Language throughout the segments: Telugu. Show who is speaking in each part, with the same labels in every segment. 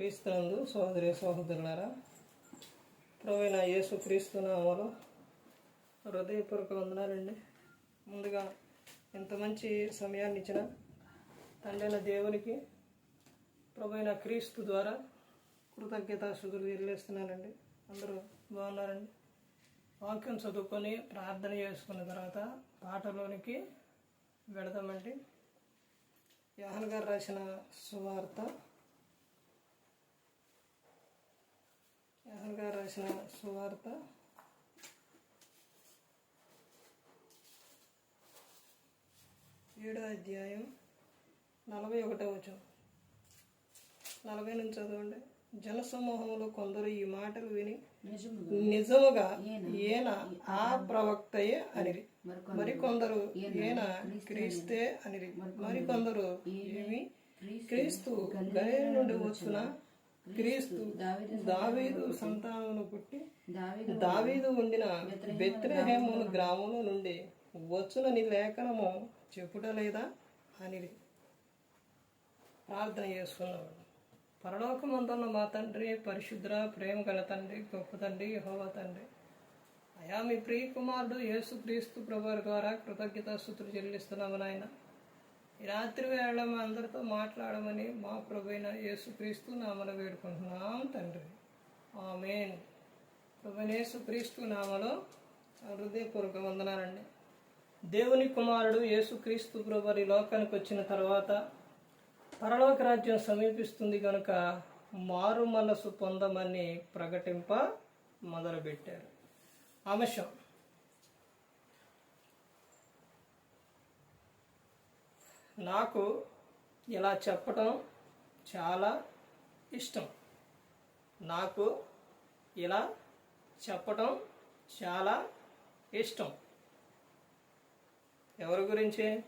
Speaker 1: క్రీస్తునందు సోదరి సహోదరులారా ప్రవీణ యేసు క్రీస్తు నామలో హృదయపూర్వక వందనాలండి. ముందుగా ఇంత మంచి సమయాన్ని ఇచ్చిన తండ్రైన దేవునికి ప్రవీణ క్రీస్తు ద్వారా కృతజ్ఞత శుద్ధులు తెలియజేస్తున్నానండి అందరూ బాగున్నారండి? వాక్యం చదువుకొని ప్రార్థన చేసుకున్న తర్వాత పాటలోనికి వెళదామండి. యాహన్ గారు రాసిన సువార్త యాహన్ గారు రాసిన సువార్త. ఏడో అధ్యాయం నలభై ఒకటో వచ్చు నలభై నుంచి చదవండి. జనసమూహంలో కొందరు ఈ మాటలు విని నిజముగా ఈయన ఆ ప్రవక్తయే అనిరి. మరికొందరు ఈయన క్రీస్తే అనిరి. మరికొందరు ఏమి? క్రీస్తు గైరు నుండి వచ్చిన క్రీస్తు దావీదు సంతానమును పుట్టి దావీదు ఉండిన బెత్రహేమును గ్రామము నుండి వచ్చునని లేఖనము చెప్పుటలేదా అనిరి. ప్రార్థన చేసుకున్నాడు పరలోకమందున్న మా తండ్రి పరిశుద్ర ప్రేమ గల తండ్రి గొప్ప తండ్రి యెహోవా తండ్రి. అయా మీ ప్రియ కుమారుడు యేసు క్రీస్తు ప్రభు ద్వారా కృతజ్ఞత స్థుతులు చెల్లిస్తున్నాము నాయన. రాత్రి వేళ మా అందరితో మాట్లాడమని మా ప్రభైన యేసుక్రీస్తు యేసు నామలో వేడుకుంటున్నాం తండ్రి. ఆమెన్. ప్రభు క్రీస్తు నామలో హృదయపూర్వక వందనాలండి. దేవుని కుమారుడు యేసుక్రీస్తు ప్రభు లోకానికి వచ్చిన తర్వాత పరలోక రాజ్యం సమీపిస్తుంది కనుక మారు మనసు పొందమని ప్రకటింప మొదలుపెట్టారు. అంశం నాకు ఇలా చెప్పటం చాలా ఇష్టం. నాకు ఇలా చెప్పటం చాలా ఇష్టం. ఎవరి గురించి?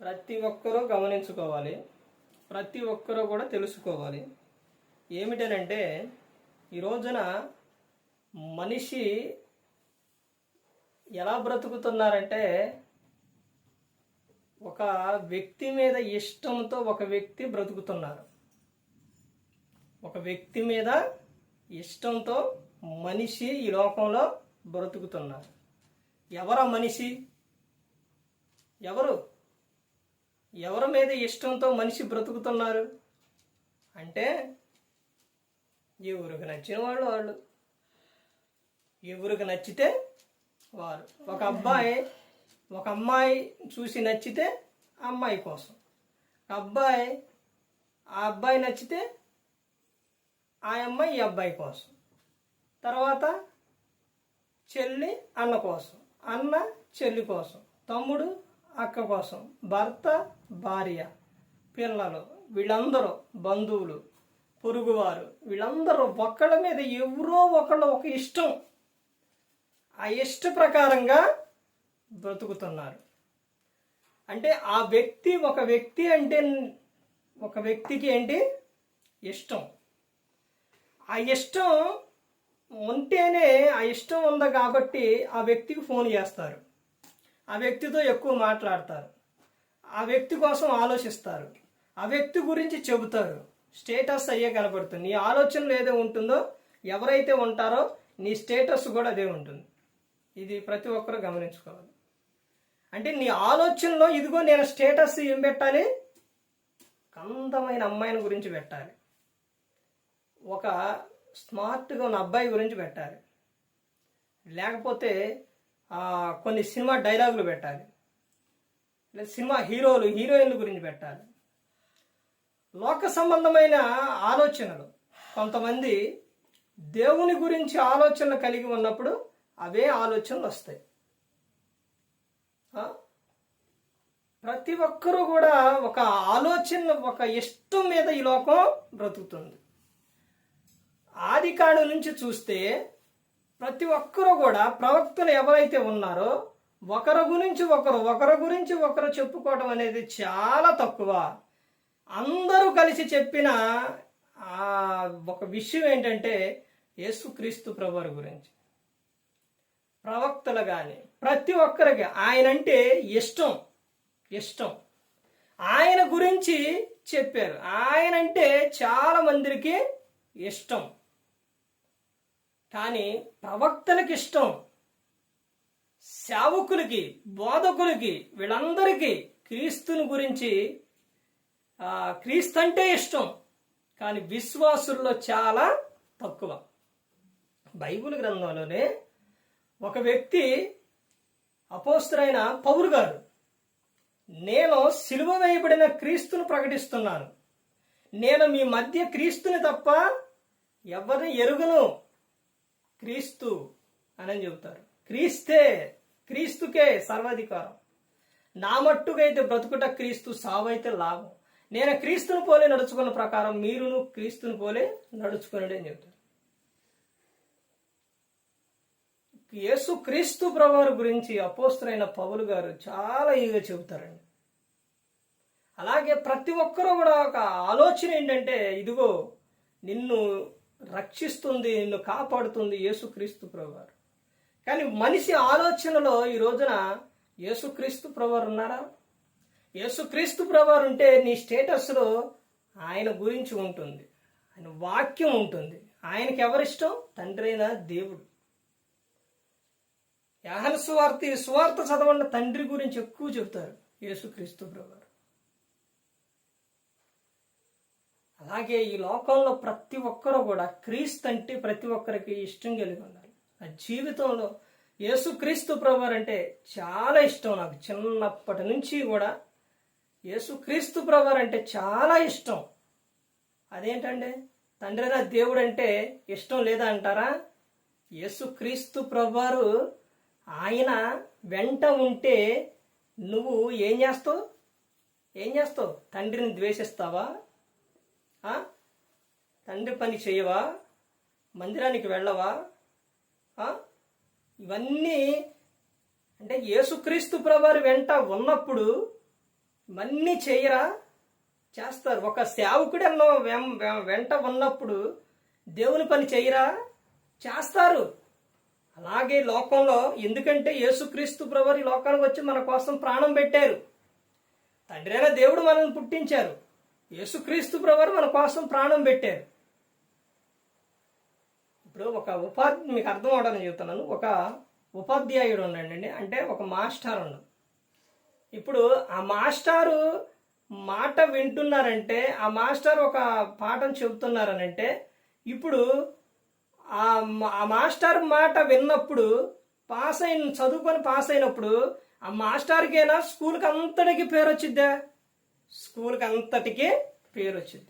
Speaker 1: ప్రతి ఒక్కరూ గమనించుకోవాలి. ప్రతి ఒక్కరూ కూడా తెలుసుకోవాలి. ఏమిటనంటే ఈ రోజున మనిషి ఎలా బ్రతుకుతున్నారంటే ఒక వ్యక్తి మీద ఇష్టంతో ఒక వ్యక్తి బ్రతుకుతున్నారు. ఒక వ్యక్తి మీద ఇష్టంతో మనిషి ఈ లోకంలో బ్రతుకుతున్నారు. ఎవరా మనిషి? ఎవరు? ఎవరి మీద ఇష్టంతో మనిషి బ్రతుకుతున్నారు? అంటే ఎవరికి నచ్చిన వాళ్ళు వాళ్ళు. ఎవరికి నచ్చితే వారు. ఒక అబ్బాయి ఒక అమ్మాయి చూసి నచ్చితే అమ్మాయి కోసం. అబ్బాయి ఆ అబ్బాయి నచ్చితే ఆ అమ్మాయి ఈ అబ్బాయి కోసం. తర్వాత చెల్లి అన్న కోసం అన్న చెల్లి కోసం తమ్ముడు అక్క కోసం భర్త భార్య పిల్లలు వీళ్ళందరూ బంధువులు పొరుగువారు వీళ్ళందరూ ఒక్కళ్ళ మీద ఎవరో ఒకళ్ళు ఒక ఇష్టం. ఆ ఇష్ట ప్రకారంగా బ్రతుకుతున్నారు. అంటే ఆ వ్యక్తి ఒక వ్యక్తి అంటే ఒక వ్యక్తికి ఏంటి ఇష్టం. ఆ ఇష్టం ఉంటేనే ఆ ఇష్టం ఉంది కాబట్టి ఆ వ్యక్తికి ఫోన్ చేస్తారు. ఆ వ్యక్తితో ఎక్కువ మాట్లాడతారు. ఆ వ్యక్తి కోసం ఆలోచిస్తారు. ఆ వ్యక్తి గురించి చెబుతారు. స్టేటస్ అయ్యే కనపడుతుంది నీ ఆలోచనలు ఏదో ఉంటుందో ఎవరైతే ఉంటారో నీ స్టేటస్ కూడా అదే ఉంటుంది. ఇది ప్రతి ఒక్కరూ గమనించుకోవాలి. అంటే నీ ఆలోచనలో ఇదిగో నేను స్టేటస్ ఏం పెట్టాలి? అందమైన అమ్మాయిని గురించి పెట్టాలి. ఒక స్మార్ట్గా ఉన్న అబ్బాయి గురించి పెట్టాలి. లేకపోతే కొన్ని సినిమా డైలాగులు పెట్టాలి. లేదా సినిమా హీరోలు హీరోయిన్ల గురించి పెట్టాలి. లోక సంబంధమైన ఆలోచనలు. కొంతమంది దేవుని గురించి ఆలోచనలు కలిగి ఉన్నప్పుడు అవే ఆలోచనలు వస్తాయి ఆ? ప్రతి ఒక్కరూ కూడా ఒక ఆలోచన ఒక ఇష్టం మీద ఈ లోకం బ్రతుకుతుంది. ఆది కాడు నుంచి చూస్తే ప్రతి ఒక్కరూ కూడా ప్రవక్తలు ఎవరైతే ఉన్నారో ఒకరి గురించి ఒకరు ఒకరి గురించి ఒకరు చెప్పుకోవడం అనేది చాలా తక్కువ. అందరూ కలిసి చెప్పిన ఒక విషయం ఏంటంటే యేసుక్రీస్తు ప్రభువారి గురించి. ప్రవక్తలు కానీ ప్రతి ఒక్కరికి ఆయన అంటే ఇష్టం. ఇష్టం. ఆయన గురించి చెప్పారు. ఆయన అంటే చాలా మందికి ఇష్టం. కానీ ప్రవక్తలకు ఇష్టం. సేవకులకి బోధకులకి వీళ్ళందరికీ క్రీస్తుని గురించి క్రీస్తు అంటే ఇష్టం. కానీ విశ్వాసుల్లో చాలా తక్కువ. బైబిల్ గ్రంథంలోనే ఒక వ్యక్తి అపోస్తుడైన పౌరు గారు నేను సిలువ వేయబడిన క్రీస్తును ప్రకటిస్తున్నాను. నేను మీ మధ్య క్రీస్తుని తప్ప ఎవరిని ఎరుగను? క్రీస్తు అని చెబుతారు. క్రీస్తే క్రీస్తుకే సర్వాధికారం. నా మట్టుకైతే బ్రతుకుట క్రీస్తు సావైతే లాభం. నేను క్రీస్తుని పోలే నడుచుకున్న ప్రకారం మీరును క్రీస్తుని పోలే నడుచుకున్నాడు అని చెబుతారు. యేసు క్రీస్తు ప్రభువారి గురించి అపోస్తులైన పౌలు గారు చాలా ఈగా చెబుతారండి. అలాగే ప్రతి ఒక్కరూ కూడా ఒక ఆలోచన ఏంటంటే ఇదిగో నిన్ను రక్షిస్తుంది నిన్ను కాపాడుతుంది యేసుక్రీస్తు ప్రభువారు కానీ మనిషి ఆలోచనలో ఈ రోజున యేసుక్రీస్తు ప్రభువారు ఉన్నారా? యేసుక్రీస్తు ప్రభువారు ఉంటే నీ స్టేటస్లో ఆయన గురించి ఉంటుంది. ఆయన వాక్యం ఉంటుంది. ఆయనకి ఎవరిష్టం? తండ్రి అయిన దేవుడు. యాహన సువార్త సువార్త చదవండి. తండ్రి గురించి ఎక్కువ చెబుతారు యేసుక్రీస్తు ప్రభువారు. అలాగే ఈ లోకంలో ప్రతి ఒక్కరు కూడా క్రీస్తు అంటే ప్రతి ఒక్కరికి ఇష్టం కలిగి ఉండాలి. నా జీవితంలో యేసుక్రీస్తు ప్రభువారు అంటే చాలా ఇష్టం నాకు. చిన్నప్పటి నుంచి కూడా యేసుక్రీస్తు ప్రభువారు అంటే చాలా ఇష్టం. అదేంటండి? తండ్రి దేవుడు అంటే ఇష్టం లేదా అంటారా? యేసుక్రీస్తు ప్రభువారు ఆయన వెంట ఉంటే నువ్వు ఏం చేస్తావు? ఏం చేస్తావు? తండ్రిని ద్వేషిస్తావా? తండ్రి పని చేయవా? మందిరానికి వెళ్ళవా? ఇవన్నీ అంటే యేసుక్రీస్తు ప్రభువారి వెంట ఉన్నప్పుడు ఇవన్నీ చేయరా? చేస్తారు. ఒక సేవకుడు వెంట ఉన్నప్పుడు దేవుని పని చేయరా? చేస్తారు. అలాగే లోకంలో ఎందుకంటే యేసుక్రీస్తు ప్రభు ఈ లోకానికి వచ్చి మన కోసం ప్రాణం పెట్టారు. తండ్రి అయిన దేవుడు మనల్ని పుట్టించారు. యేసుక్రీస్తు ప్రభు మన కోసం ప్రాణం పెట్టారు. ఇప్పుడు ఒక ఉపాధి మీకు అర్థం అవడానికి చెప్తున్నాను. ఒక ఉపాధ్యాయుడు ఉన్నాడండి. అంటే ఒక మాస్టర్ ఉన్నాడు. ఇప్పుడు ఆ మాస్టారు మాట వింటున్నారంటే ఆ మాస్టర్ ఒక పాఠం చెబుతున్నారనంటే ఇప్పుడు ఆ మా- మాస్టర్ మాట విన్నప్పుడు పాస్ అయిన చదువుకొని పాస్ అయినప్పుడు ఆ మాస్టర్కైనా స్కూల్కి అంతటికి పేరు వచ్చిద్దా స్కూల్కి అంతటికి పేరు వచ్చింది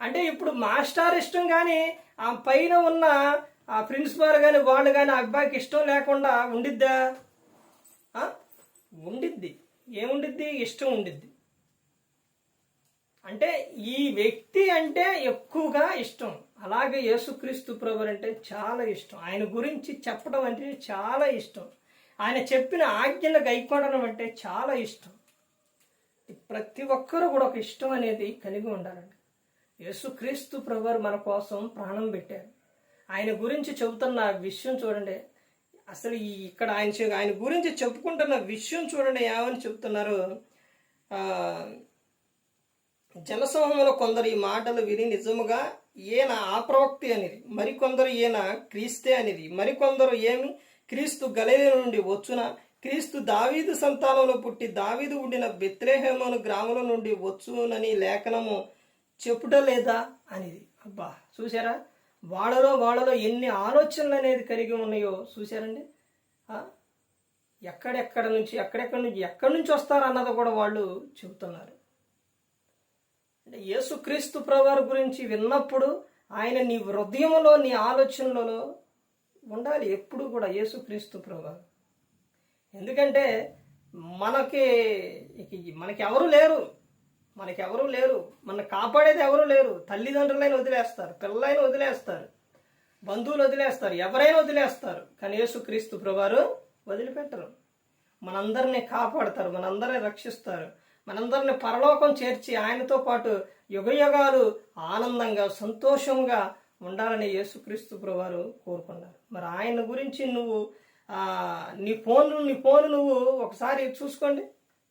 Speaker 1: అంటే ఇప్పుడు మాస్టర్ ఇష్టం కానీ ఆ పైన ఉన్న ఆ ప్రిన్సిపాల్ కానీ వాళ్ళు కానీ ఆ అబ్బాయికి ఇష్టం లేకుండా ఉండిద్దా? ఉండిద్ది. ఏముండిద్ది? ఇష్టం ఉండిద్ది. అంటే ఈ వ్యక్తి అంటే ఎక్కువగా ఇష్టం. అలాగే యేసుక్రీస్తు ప్రభు అంటే చాలా ఇష్టం. ఆయన గురించి చెప్పడం అంటే చాలా ఇష్టం. ఆయన చెప్పిన ఆజ్ఞలు గైకొనడం అంటే చాలా ఇష్టం. ప్రతి ఒక్కరూ కూడా ఒక ఇష్టం అనేది కలిగి ఉండాలండి. యేసుక్రీస్తు ప్రభువారు మన కోసం ప్రాణం పెట్టారు. ఆయన గురించి చెబుతున్న విషయం చూడండి. అసలు ఈ ఇక్కడ ఆయన ఆయన గురించి చెప్పుకుంటున్న విషయం చూడండి. ఏమని చెప్తున్నారు జనసమూహంలో కొందరు ఈ మాటలు విని నిజముగా ఈయన ఆ ప్రవక్తి అనేది మరికొందరు ఈయన క్రీస్తే అనేది మరికొందరు ఏమి? క్రీస్తు గలిలే నుండి వచ్చున? క్రీస్తు దావీదు సంతానంలో పుట్టి దావీదు ఉండిన బెత్రేహేమను గ్రామంలో నుండి వచ్చునని లేఖనము చెప్పుట లేదా అనేది. అబ్బా చూసారా వాళ్ళలో వాళ్ళలో ఎన్ని ఆలోచనలు అనేది కలిగి ఉన్నాయో చూసారండి ఎక్కడెక్కడ నుంచి ఎక్కడెక్కడ నుంచి ఎక్కడి నుంచి వస్తారు అన్నది కూడా వాళ్ళు చెబుతున్నారు. అంటే యేసుక్రీస్తు ప్రభువారి గురించి విన్నప్పుడు ఆయన నీ హృదయంలో నీ ఆలోచనలలో ఉండాలి ఎప్పుడు కూడా యేసుక్రీస్తు ప్రభావం ఎందుకంటే మనకి మనకి ఎవరు లేరు. మనకి ఎవరు లేరు. మన కాపాడేది ఎవరు లేరు. తల్లిదండ్రులైన వదిలేస్తారు పిల్లలైన వదిలేస్తారు బంధువులు వదిలేస్తారు ఎవరైనా వదిలేస్తారు. కానీ యేసుక్రీస్తు ప్రభువారు వదిలిపెట్టరు. మనందరినీ కాపాడతారు మనందరినీ రక్షిస్తారు. మనందరిని పరలోకం చేర్చి ఆయనతో పాటు యుగయుగాలు ఆనందంగా సంతోషంగా ఉండాలని యేసుక్రీస్తు ప్రభువారు కోరుకున్నారు. మరి ఆయన గురించి నువ్వు నీ ఫోన్ నీ ఫోన్ నువ్వు ఒకసారి చూసుకోండి.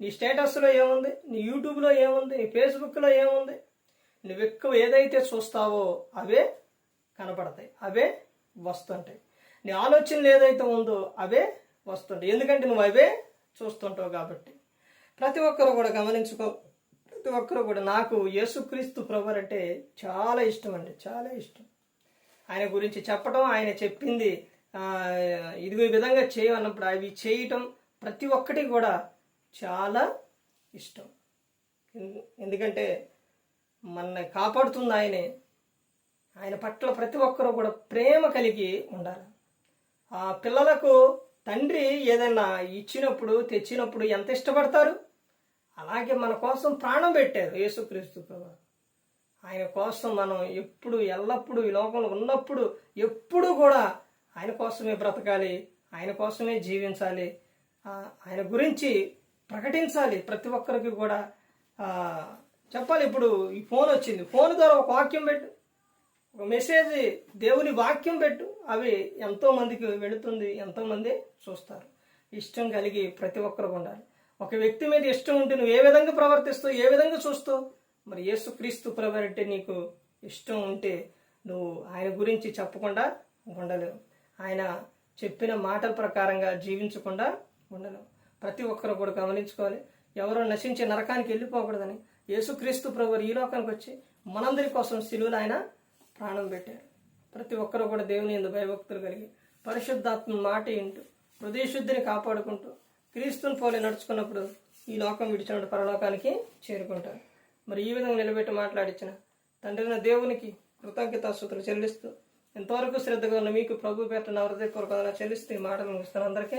Speaker 1: నీ స్టేటస్లో ఏముంది? నీ యూట్యూబ్లో ఏముంది? నీ ఫేస్బుక్లో ఏముంది? నువ్వు ఎక్కువ ఏదైతే చూస్తావో అవే కనపడతాయి అవే వస్తుంటాయి. నీ ఆలోచనలు ఏదైతే ఉందో అవే వస్తుంటాయి. ఎందుకంటే నువ్వు అవే చూస్తుంటావు కాబట్టి. ప్రతి ఒక్కరు కూడా గమనించుకో ప్రతి ఒక్కరు కూడా నాకు యేసుక్రీస్తు ప్రభు అంటే చాలా ఇష్టం అండి చాలా ఇష్టం. ఆయన గురించి చెప్పడం ఆయన చెప్పింది ఇది ఇదిగో విధంగా చేయమన్నప్పుడు అవి చేయటం ప్రతి ఒక్కటి కూడా చాలా ఇష్టం. ఎందుకంటే మన కాపాడుతుంది ఆయనే. ఆయన పట్ల ప్రతి ఒక్కరూ కూడా ప్రేమ కలిగి ఉండాలి. ఆ పిల్లలకు తండ్రి ఏదైనా ఇచ్చినప్పుడు తెచ్చినప్పుడు ఎంత ఇష్టపడతారు? అలాగే మన కోసం ప్రాణం పెట్టారు యేసుక్రీస్తు ప్రభు. ఆయన కోసం మనం ఎప్పుడు ఎల్లప్పుడూ ఈ లోకంలో ఉన్నప్పుడు ఎప్పుడు కూడా ఆయన కోసమే బ్రతకాలి ఆయన కోసమే జీవించాలి ఆయన గురించి ప్రకటించాలి ప్రతి ఒక్కరికి కూడా. చెప్పాలి ఇప్పుడు ఈ ఫోన్ వచ్చింది. ఫోన్ ద్వారా ఒక వాక్యం పెట్టు. మెసేజ్ దేవుని వాక్యం పెట్టు. అవి ఎంతో మందికి వెళుతుంది ఎంతో మంది చూస్తారు. ఇష్టం కలిగి ప్రతి ఒక్కరు ఉండాలి. ఒక వ్యక్తి మీద ఇష్టం ఉంటే నువ్వు ఏ విధంగా ప్రవర్తిస్తావు ఏ విధంగా చూస్తావు? మరి యేసుక్రీస్తు ప్రవరంటే అంటే నీకు ఇష్టం ఉంటే నువ్వు ఆయన గురించి చెప్పకుండా ఉండలేవు. ఆయన చెప్పిన మాటల ప్రకారంగా జీవించకుండా ఉండలేవు. ప్రతి ఒక్కరు కూడా గమనించుకోవాలి. ఎవరో నశించే నరకానికి వెళ్ళిపోకూడదని. యేసుక్రీస్తు ప్రభు ఈ లోకానికి వచ్చి మనందరి కోసం సిలువులు ఆయన ప్రాణం పెట్టారు. ప్రతి ఒక్కరు కూడా దేవుని ఎందు భయభక్తులు కలిగి పరిశుద్ధాత్మ మాట ఇంటూ హృదయశుద్ధిని కాపాడుకుంటూ క్రీస్తుని పోలి నడుచుకున్నప్పుడు ఈ లోకం విడిచినప్పుడు పరలోకానికి చేరుకుంటారు. మరి ఈ విధంగా నిలబెట్టి మాట్లాడించిన తండ్రిన దేవునికి కృతజ్ఞతాస్తుతులు చెల్లిస్తూ ఎంతవరకు శ్రద్ధగా ఉన్న మీకు ప్రభు పేట నా హృదయపూర్వకంగా చెల్లిస్తూ ఈ మాటలు ముగిస్తాను అందరికీ